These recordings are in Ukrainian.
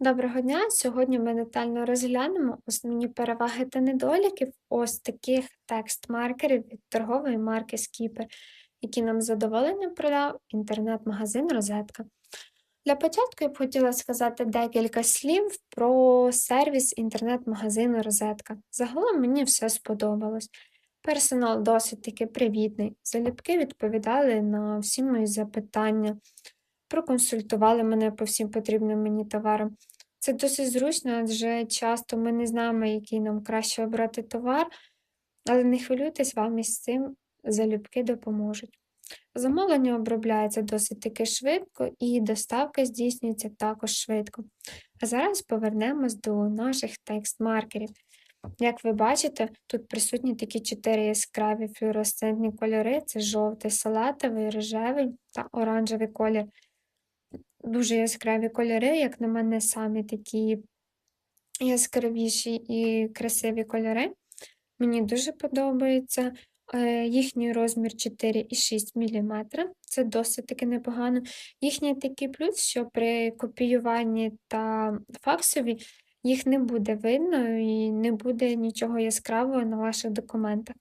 Доброго дня! Сьогодні ми детально розглянемо основні переваги та недоліки ось таких текст-маркерів від торгової марки Skipper, які нам задоволенням продав інтернет-магазин Розетка. Для початку я б хотіла сказати декілька слів про сервіс інтернет-магазину Розетка. Загалом мені все сподобалось. Персонал досить таки привітний, залюбки відповідали на всі мої запитання проконсультували мене по всім потрібним мені товарам. Це досить зручно, адже часто ми не знаємо, який нам краще обрати товар, але не хвилюйтесь, вам із цим залюбки допоможуть. Замовлення обробляється досить таки швидко і доставка здійснюється також швидко. А зараз повернемось до наших текст-маркерів. Як ви бачите, тут присутні такі чотири яскраві флюоресцентні кольори: це жовтий, салатовий, рожевий та оранжевий колір. Дуже яскраві кольори, як на мене, самі такі яскравіші і красиві кольори. Мені дуже подобається. Е, їхній розмір 4,6 мм, це досить таки непогано. Їхній такий плюс, що при копіюванні та факсові їх не буде видно і не буде нічого яскравого на ваших документах.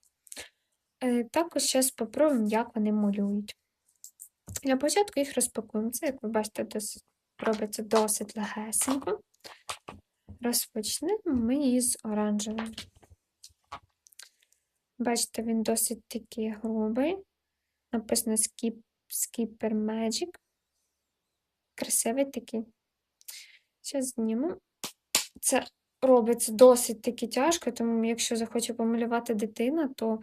Е, також зараз спробуємо, як вони малюють. Для початку їх розпакуємо. Це, як ви бачите, досить, робиться досить легесенько. Розпочнемо ми із оранжевим. Бачите, він досить такий грубий. Написано Skip, Skipper Magic. Красивий такий. Зараз зніму. Це робиться досить таки тяжко, тому якщо захоче помалювати дитина, то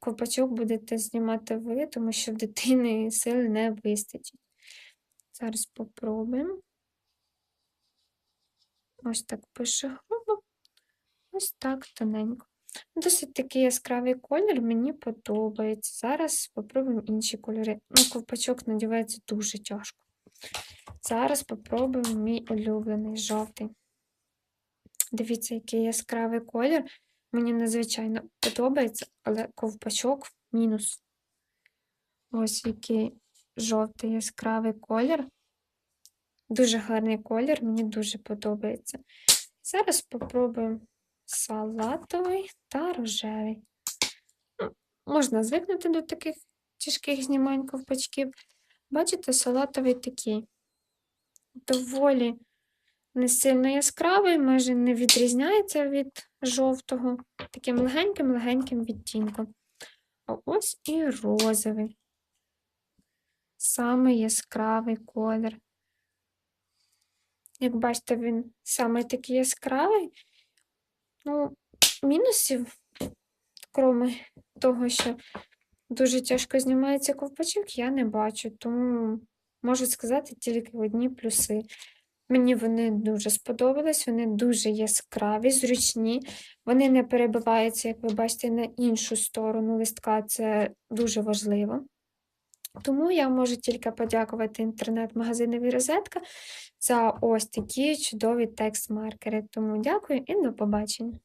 ковпачок будете знімати ви, тому що в дитини сил не вистачить. Зараз попробуємо. Ось так пише грубо, ось так тоненько. Досить такий яскравий колір, мені подобається. Зараз спробуємо інші кольори. Ну, ковпачок надівається дуже тяжко. Зараз спробуємо мій улюблений жовтий. Дивіться, який яскравий колір. Мені надзвичайно подобається, але ковпачок мінус. Ось який жовтий яскравий колір. Дуже гарний колір, мені дуже подобається. Зараз спробуємо салатовий та рожевий. Ну, Можна звикнути до таких тяжких знімань ковпачків. Бачите, салатовий такий доволі не сильно яскравий, майже не відрізняється від жовтого, таким легеньким-легеньким відтінком. А ось і розовий, саме яскравий колір. Як бачите, він саме такий яскравий. Ну, мінусів, крім того, що дуже тяжко знімається ковпачок, я не бачу, тому можу сказати тільки одні плюси. Мені вони дуже сподобались, вони дуже яскраві, зручні, вони не перебиваються, як ви бачите, на іншу сторону листка, це дуже важливо. Тому я можу тільки подякувати інтернет-магазинові розетка за ось такі чудові текст-маркери. Тому дякую і до побачення.